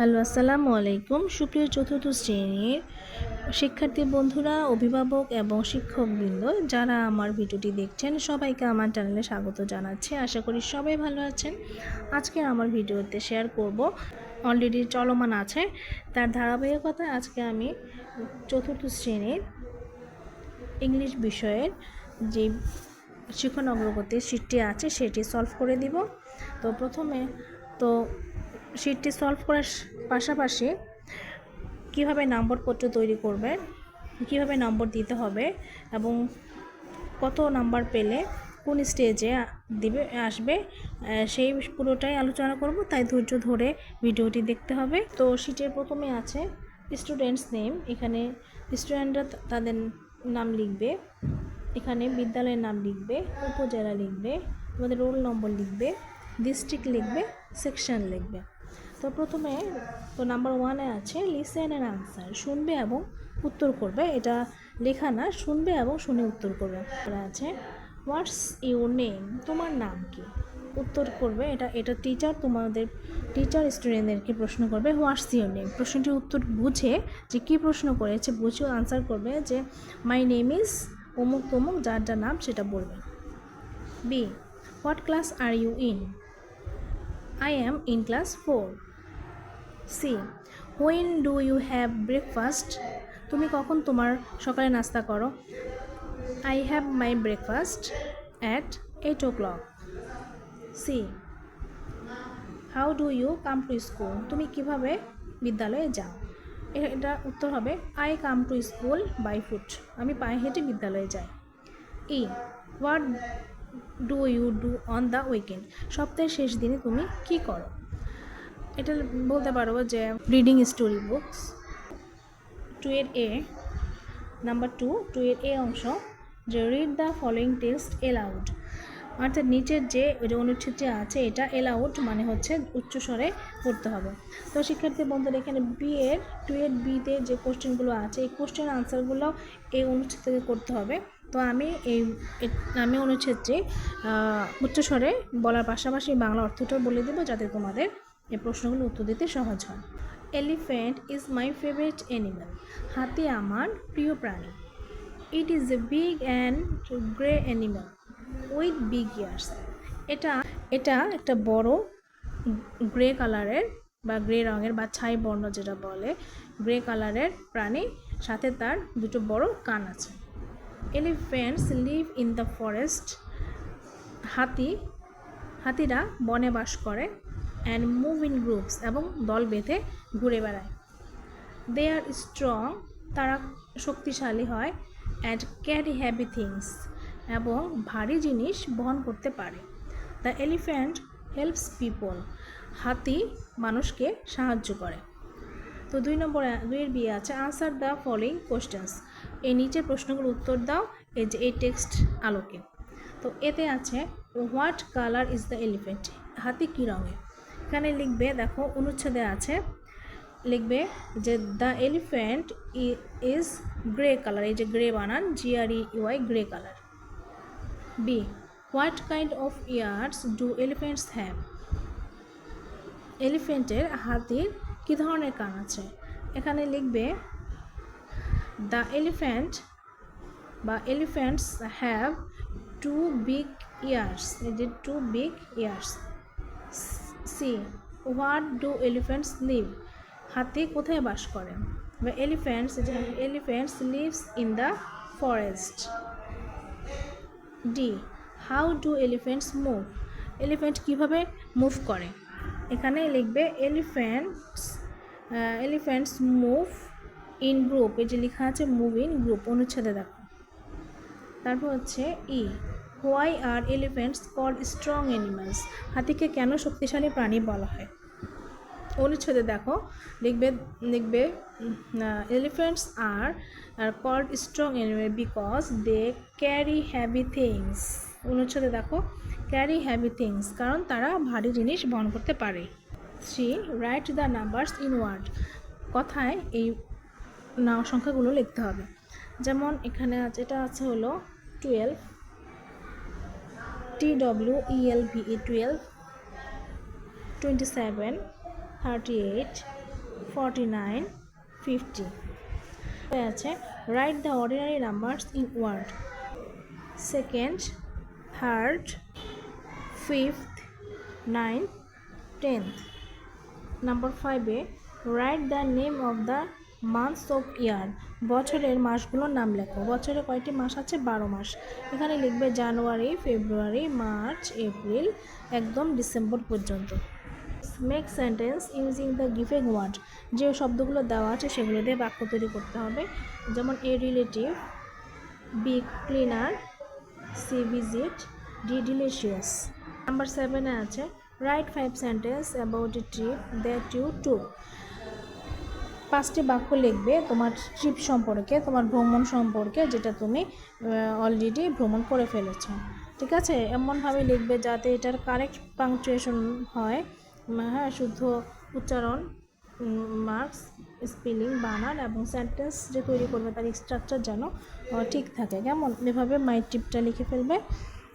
Hello, আসসালামু আলাইকুম। সুপ্রিয় চতুর্থ শ্রেণির শিক্ষার্থী বন্ধুরা, অভিভাবক এবং শিক্ষকবৃন্দ, যারা আমার ভিডিওটি দেখছেন, সবাইকে আমার চ্যানেলে স্বাগত জানাচ্ছি। আশা করি সবাই ভালো আছেন। আজকে আমার ভিডিওতে শেয়ার করব। অলরেডি চলমান আছে। তার ধারাবাহিকতায় আজকে আমি চতুর্থ শ্রেণির ইংলিশ বিষয়ের যে শিক্ষণ অগ্রগতির সিটটি আছে, সেটি সলভ করে দিব। তো প্রথমে তো শীটটি সলভ করার পাশাপাশি কীভাবে নম্বরপত্র তৈরি করবেন, কীভাবে নম্বর দিতে হবে এবং কত নাম্বার পেলে কোন স্টেজে দিবে, আসবে সেই পুরোটাই আলোচনা করব। তাই ধৈর্য ধরে ভিডিওটি দেখতে হবে। তো শীটের প্রথমে আছে স্টুডেন্টস নেম এখানে স্টুডেন্টরা তাদের নাম লিখবে। এখানে বিদ্যালয়ের নাম লিখবে, উপজেলা লিখবে, তোমাদের রোল নম্বর লিখবে ডিস্ট্রিক্ট লিখবে সেকশন লিখবে। তো প্রথমে তো নাম্বার ওয়ানে আছে লিসেন অ্যান্ড আনসার শুনবে এবং উত্তর করবে। এটা লেখা না, শুনবে এবং শুনে উত্তর করবে। আছে হোয়াটস ইউর নেম তোমার নাম কি? উত্তর করবে। এটা এটা টিচার তোমাদের টিচার স্টুডেন্টদেরকে প্রশ্ন করবে হোয়াটস ইউর নেম প্রশ্নটির উত্তর বুঝে যে কী প্রশ্ন করেছে, বুঝে আনসার করবে যে মাই নেম ইজ অমুক তমুক, যার যার নাম সেটা বলবে। B what class are you in I am in class four C when do you have breakfast তুমি কখন তোমার সকালে নাস্তা করো? I have my breakfast at eight o'clock C how do you come to school তুমি কীভাবে বিদ্যালয়ে যাও? এটা উত্তর হবে I come to school by foot আমি পায়ে হেঁটে বিদ্যালয়ে যাই। E what do you do on the weekend সপ্তাহের শেষ দিনে তুমি কি করো? এটা বলতে পারো যে রিডিং স্টোরি বুকস টু এর এ নাম্বার টু টু এর এ অংশ, যে read the following text aloud অর্থাৎ নিচের যে যে অনুচ্ছেদটি আছে, এটা এলাউড মানে হচ্ছে উচ্চস্বরে পড়তে হবে। তো শিক্ষার্থী বন্ধুরা, এখানে বি এর টু এর বিতে যে কোশ্চেনগুলো আছে, এই কোশ্চেন আনসারগুলো এই অনুচ্ছেদ থেকে করতে হবে। তো আমি এই, আমি অনুচ্ছেদটি উচ্চস্বরে বলার পাশাপাশি বাংলা অর্থটাও বলে দেবো যাতে তোমাদের এই প্রশ্নগুলো উত্তর দিতে সহজ হয়। Elephant is my favourite animal হাতি আমার প্রিয় প্রাণী। It is a big and grey animal with big ears এটা এটা একটা বড় গ্রে কালারের বা গ্রে রঙের বা ছাই বর্ণ যেটা বলে গ্রে কালারের প্রাণী। সাথে তার দুটো বড় কান আছে। Elephants live in the forest হাতি, হাতিরা বনে বাস করে। অ্যান্ড মুভ ইন গ্রুপস এবং দল বেঁধে ঘুরে বেড়ায়। দে আর স্ট্রং তারা শক্তিশালী হয় অ্যান্ড ক্যারি হ্যাভি থিংস এবং ভারী জিনিস বহন করতে পারে। দ্য এলিফ্যান্ট হেল্পস পিপল হাতি মানুষকে সাহায্য করে। তো দুই নম্বর, দুইয়ের বিয়ে আছে। আনসার দ্য ফলোয়িং কোশ্চেন্স এই নিচের প্রশ্নগুলোর উত্তর দাও। এই যে, এই টেক্সট আলোকে। তো এতে আছে what colour is the elephant হাতি কী রঙের? এখানে লিখবে, দেখো, অনুচ্ছেদে আছে, লিখবে যে the elephant is grey colour এই যে গ্রে বানান G R E Y grey colour B what kind of ears do elephants have এলিফ্যান্টের হাতির কী ধরনের কান আছে? এখানে লিখবে দ্য এলিফ্যান্ট বা elephants have two big ears এই যে two big ears C, what do elephants live? হাতি কোথায় বাস করে? বা এলিফ্যান্টস যে elephants lives in the forest. D, how do elephants move? Elephant কীভাবে মুভ করে? এখানে লিখবে elephants elephants move in group. এই যে লেখা আছে মুভ ইন গ্রুপ, অনুচ্ছেদে দেখো। তারপর হচ্ছে E. Why are elephants call strong animals হাতিকে কেন শক্তিশালী প্রাণী বলা হয়? অনুচ্ছেদে দেখো, লিখবে লিখবে elephants are are called strong animal because they carry heavy things. অনুচ্ছেদে দেখো, ক্যারি হ্যাভি থিংস, কারণ তারা ভারী জিনিস বহন করতে পারে। Three, write the numbers in word কথায় এই সংখ্যাগুলো লিখতে হবে। যেমন এখানে আছে এটা আছে হলো twelve T W E L V E twelve twenty seven thirty eight forty nine fifty হয়ে আছে write the ordinary numbers in word second third fifth ninth tenth number ফাইভে write the name of the months of year. বছরের মাসগুলোর নাম লেখো। বছরে কয়টি মাস আছে? বারো মাস। এখানে লিখবে জানুয়ারি, ফেব্রুয়ারি, মার্চ, এপ্রিল, একদম ডিসেম্বর পর্যন্ত। Make sentence using the given word যে শব্দগুলো দেওয়া আছে সেগুলো দিয়ে বাক্য তৈরি করতে হবে। যেমন A relative B cleaner C visit D delicious number সেভেনে আছে write five sentence about a trip that you to পাঁচটি বাক্য লিখবে তোমার ট্রিপ সম্পর্কে, তোমার ভ্রমণ সম্পর্কে, যেটা তুমি অলরেডি ভ্রমণ করে ফেলেছো। ঠিক আছে? এমনভাবে লিখবে যাতে এটার কারেক্ট পাংচুয়েশন হয়। হ্যাঁ শুদ্ধ উচ্চারণ মার্কস স্পেলিং বানান এবং সেন্টেন্স যে তৈরি করবে তার স্ট্রাকচার যেন ঠিক থাকে। কেমন? এভাবে মাই ট্রিপটা লিখে ফেলবে।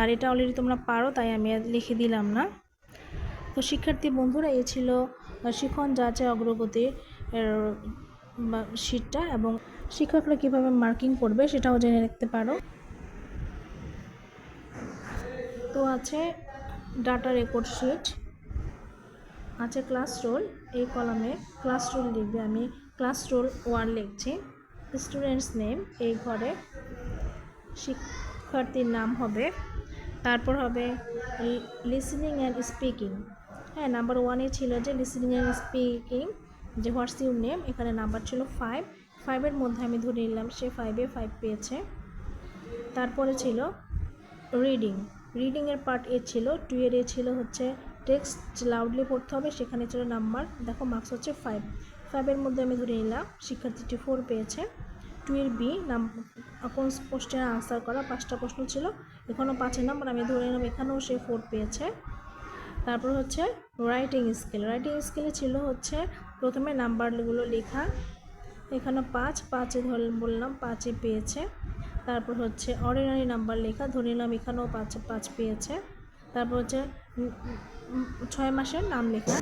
আর এটা অলরেডি তোমরা পারো, তাই আমি লিখে দিলাম না। তো শিক্ষার্থী বন্ধুরা, এ ছিল শিখন যাচাই অগ্রগতির শীটটা এবং শিক্ষকরা কীভাবে মার্কিং করবে সেটাও জেনে রাখতে পারো। তো আছে ডাটা রেকর্ড শিট আছে ক্লাস রোল এই কলামে ক্লাস রোল লিখবে আমি। ক্লাস রোল ওয়ান লিখছি। স্টুডেন্টস নেম এই ঘরে শিক্ষার্থীর নাম হবে। তারপর হবে লিসনিং অ্যান্ড স্পিকিং হ্যাঁ নাম্বার ওয়ানে ছিল যে লিসনিং অ্যান্ড স্পিকিং যে হোয়াটস ইউর নেম, এখানে নাম্বার ছিল ফাইভ ফাইভের মধ্যে আমি ধরে নিলাম সে ফাইভে ফাইভ পেয়েছে। তারপরে ছিল রিডিং রিডিংয়ের পার্ট এ ছিল টু এর এ ছিল হচ্ছে টেক্সট লাউডলি পড়তে হবে, সেখানে ছিল নাম্বার। দেখো মার্কস হচ্ছে ফাইভ ফাইভের মধ্যে আমি ধরে নিলাম, শিক্ষার্থীটি ফোর পেয়েছে। টু এর বি নাম কোন প্রশ্নের আনসার করা, পাঁচটা প্রশ্ন ছিল। এখানেও পাঁচের নাম্বার, আমি ধরে নিলাম এখানেও সে ফোর পেয়েছে। তারপর হচ্ছে রাইটিং স্কিল রাইটিং স্কিলে ছিল হচ্ছে প্রথমে নাম্বারগুলো লেখা। এখানে পাঁচ, পাঁচে ধরে বললাম পাঁচে পেয়েছে। তারপর হচ্ছে অর্ডিনারি নাম্বার লেখা, ধরে নিলাম এখানেও পাঁচ পাঁচ পেয়েছে। তারপর হচ্ছে ছয় মাসের নাম লেখা।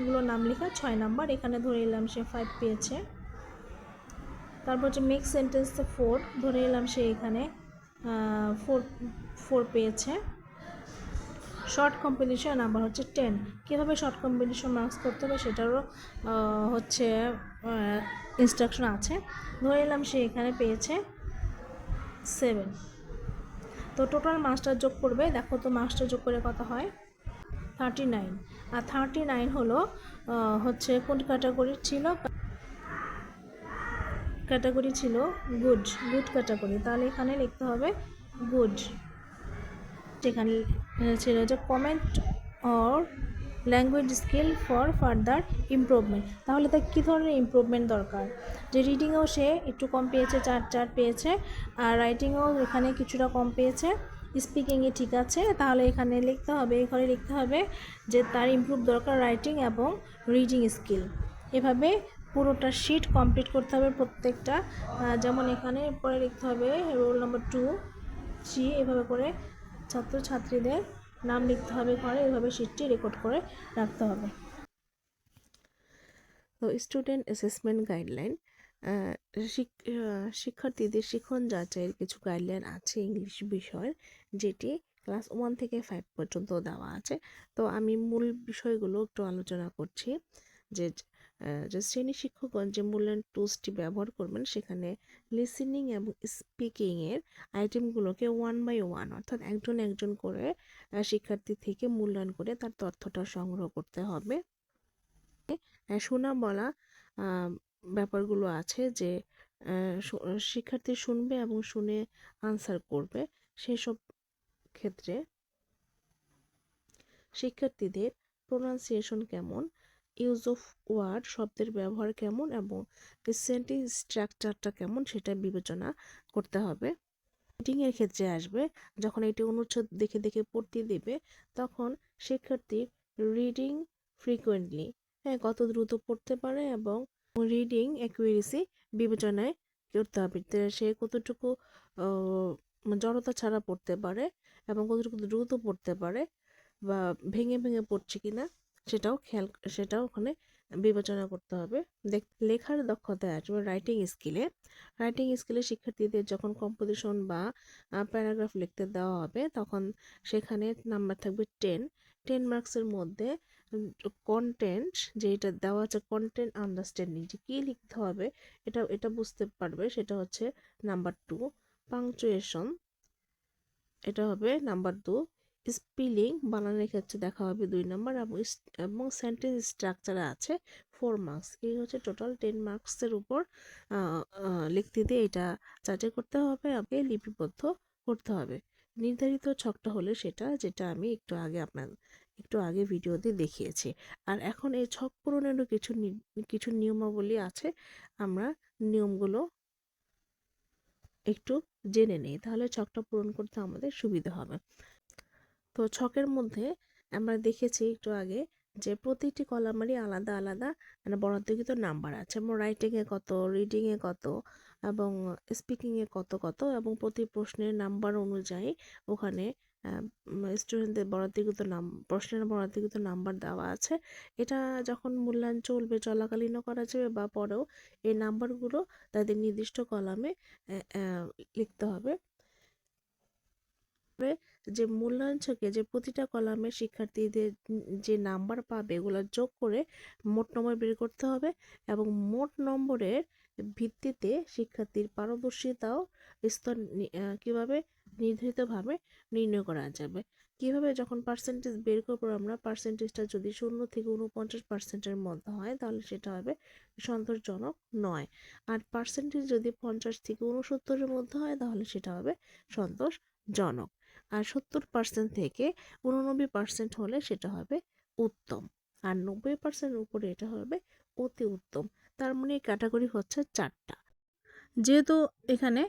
এগুলো নাম লেখা, ছয় নাম্বার। এখানে ধরে নিলাম সে ফাইভ পেয়েছে। তারপর হচ্ছে মেক সেন্টেন্সে ফোর ধরে নিলাম সে এখানে ফোর ফোর পেয়েছে। শর্ট কম্পিটিশন আবার হচ্ছে টেন কীভাবে শর্ট কম্পিটিশন মার্কস করতে হবে সেটারও হচ্ছে ইনস্ট্রাকশন আছে। ধরে নিলাম সে এখানে পেয়েছে সেভেন তো টোটাল মাস্টার যোগ করবে, দেখো তো মাস্টার যোগ করে কত হয়? থার্টি নাইন আর থার্টি নাইন হলো হচ্ছে কোন ক্যাটাগরির ছিল? ক্যাটাগরি ছিল গুড গুড ক্যাটাগরি তাহলে এখানে লিখতে হবে গুড যেখানে ছিল যে comment or language skill for further improvement তাহলে তার কী ধরনের ইমপ্রুভমেন্ট দরকার? যে রিডিংয়েও সে একটু কম পেয়েছে, চার চার পেয়েছে, আর রাইটিংয়েও এখানে কিছুটা কম পেয়েছে স্পিকিংয়ে ঠিক আছে, তাহলে এখানে লিখতে হবে এখানে লিখতে হবে যে তার ইমপ্রুভ দরকার রাইটিং এবং রিডিং স্কিল এভাবে পুরোটা শিট কমপ্লিট করতে হবে প্রত্যেকটা যেমন এখানে পরে লিখতে হবে রোল নম্বর টু থ্রি এভাবে করে ছাত্রছাত্রীদের নাম লিখতে হবে, ঘরে এভাবে শিটটি রেকর্ড করে রাখতে হবে। তো স্টুডেন্ট অ্যাসেসমেন্ট গাইডলাইন শিক্ষার্থীদের শিখন যাচাইয়ের কিছু গাইডলাইন আছে ইংলিশ বিষয়ের, যেটি ক্লাস ওয়ান থেকে ফাইভ পর্যন্ত দেওয়া আছে। তো আমি মূল বিষয়গুলো একটু আলোচনা করছি, যে যে শ্রেণি শিক্ষকগণ যে মূল্যায়ন টুলসটি ব্যবহার করবেন, সেখানে লিসেনিং এবং স্পিকিংয়ের আইটেমগুলোকে ওয়ান বাই ওয়ান অর্থাৎ একজন একজন করে শিক্ষার্থী থেকে মূল্যায়ন করে তার তথ্যটা সংগ্রহ করতে হবে। শোনা বলা ব্যাপারগুলো আছে যে শিক্ষার্থী শুনবে এবং শুনে আনসার করবে। সেসব ক্ষেত্রে শিক্ষার্থীদের প্রোনাউন্সিয়েশন কেমন ইউজ অফ ওয়ার্ড শব্দের ব্যবহার কেমন এবং সেন্টেন্স স্ট্রাকচারটা কেমন সেটা বিবেচনা করতে হবে। রিডিংয়ের ক্ষেত্রে আসবে, যখন এটি অনুচ্ছেদ দেখে দেখে পড়তে দেবে, তখন শিক্ষার্থীর রিডিং ফ্রিকোয়েন্টলি হ্যাঁ কত দ্রুত পড়তে পারে এবং রিডিং অ্যাকুরেসি বিবেচনায় করতে হবে। সে কতটুকু জড়তা ছাড়া পড়তে পারে এবং কতটুকু দ্রুত পড়তে পারে বা ভেঙে ভেঙে পড়ছে কিনা সেটাও খেয়াল সেটাও ওখানে বিবেচনা করতে হবে। লেখার দক্ষতায় আসবে রাইটিং স্কিলে রাইটিং স্কিলে শিক্ষার্থীদের যখন কম্পোজিশন বা প্যারাগ্রাফ লিখতে দেওয়া হবে, তখন সেখানে নাম্বার থাকবে টেন টেন মার্কসের মধ্যে কন্টেন্ট যেটা দেওয়া আছে কন্টেন্ট আন্ডারস্ট্যান্ডিং যে কী লিখতে হবে, এটা এটা বুঝতে পারবে, সেটা হচ্ছে নাম্বার টু পাংচুয়েশন এটা হবে নাম্বার দু স্পেলিং বানানের ক্ষেত্রে দেখা হবে দুই নম্বর এবং সেন্টেন্স স্ট্রাকচারে আছে ফোর মার্কস এই হচ্ছে টোটাল টেন মার্কসের উপর লিখতে দিয়ে এটা যাচাই করতে হবে আগে লিপিবদ্ধ করতে হবে। নির্ধারিত ছকটা হলে সেটা, যেটা আমি একটু আগে আপনার, একটু আগে ভিডিওতে দেখিয়েছি। আর এখন এই ছক পূরণেরও কিছু কিছু নিয়মাবলী আছে, আমরা নিয়মগুলো একটু জেনে নিই। তাহলে ছকটা পূরণ করতে আমাদের সুবিধা হবে। তো ছকের মধ্যে আমরা দেখেছি একটু আগে যে প্রতিটি কলামেরই আলাদা আলাদা মানে বরাদ্দকৃত নাম্বার আছে যেমন রাইটিংয়ে কত রিডিংয়ে কত এবং স্পিকিংয়ে কত কত এবং প্রতি প্রশ্নের নাম্বার অনুযায়ী ওখানে স্টুডেন্টদের বরাদ্দকৃত নাম, প্রশ্নের বরাদ্দকৃত নাম্বার দেওয়া আছে। এটা যখন মূল্যায়ন চলবে, চলাকালীনও করা যাবে বা পরেও এই নাম্বারগুলো তাদের নির্দিষ্ট কলামে লিখতে হবে। যে মূল্যায়ন ছকে যে প্রতিটা কলামে শিক্ষার্থীদের যে নাম্বার পাবে এগুলো যোগ করে মোট নম্বর বের করতে হবে এবং মোট নম্বরের ভিত্তিতে শিক্ষার্থীর পারদর্শিতাও স্তর কীভাবে নির্ধারিতভাবে নির্ণয় করা যাবে। কীভাবে যখন পার্সেন্টেজ বের করব আমরা পার্সেন্টেজটা যদি শূন্য থেকে উনপঞ্চাশ পার্সেন্টের মধ্যে হয়, তাহলে সেটা হবে সন্তোষজনক নয়। আর পার্সেন্টেজ যদি পঞ্চাশ থেকে উনসত্তরের মধ্যে হয়, তাহলে সেটা হবে সন্তোষজনক। আর সত্তর পার্সেন্ট থেকে উননব্বই পার্সেন্ট হলে সেটা হবে উত্তম। আর নব্বই পার্সেন্ট উপরে এটা হবে অতি উত্তম। তার মানে এই ক্যাটাগরি হচ্ছে চারটা। যেহেতু এখানে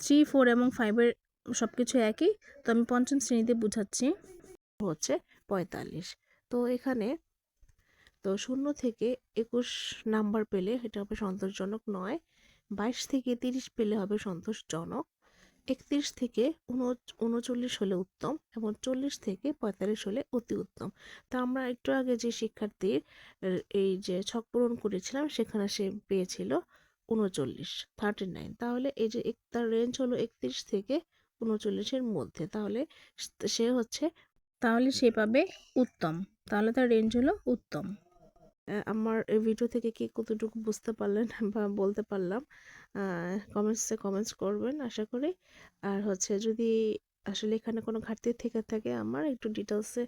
থ্রি ফোর এবং ফাইভের সব কিছু একই, তো আমি পঞ্চম শ্রেণীতে বুঝাচ্ছি হচ্ছে পঁয়তাল্লিশ। তো এখানে তো শূন্য থেকে একুশ নাম্বার পেলে এটা হবে সন্তোষজনক নয়, বাইশ থেকে তিরিশ পেলে হবে সন্তোষজনক। একত্রিশ থেকে উন- উনচল্লিশ হলে উত্তম এবং চল্লিশ থেকে পঁয়তাল্লিশ হলে অতি উত্তম। তা আমরা একটু আগে যে শিক্ষার্থীর এই যে ছক পূরণ করেছিলাম সেখানে সে পেয়েছিল উনচল্লিশ থার্টি নাইন তাহলে এই যে তার রেঞ্জ হলো একত্রিশ থেকে উনচল্লিশের মধ্যে। তাহলে সে হচ্ছে তাহলে সে পাবে উত্তম। তাহলে তার রেঞ্জ হলো উত্তম। আমার এই ভিডিও থেকে কি কতটুকু বুঝতে পারলেন বা বলতে পারলাম? কমেন্টসে কমেন্টস করবেন, আশা করি। আর হচ্ছে যদি আসলে এখানে কোনো ঘাটতি থেকে থাকে আমার একটু ডিটেলসে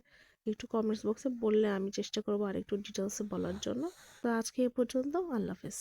একটু কমেন্টস বক্সে বললে আমি চেষ্টা করব আর একটু ডিটেলসে বলার জন্য। তো আজকে এ পর্যন্ত, আল্লাহ হাফেজ।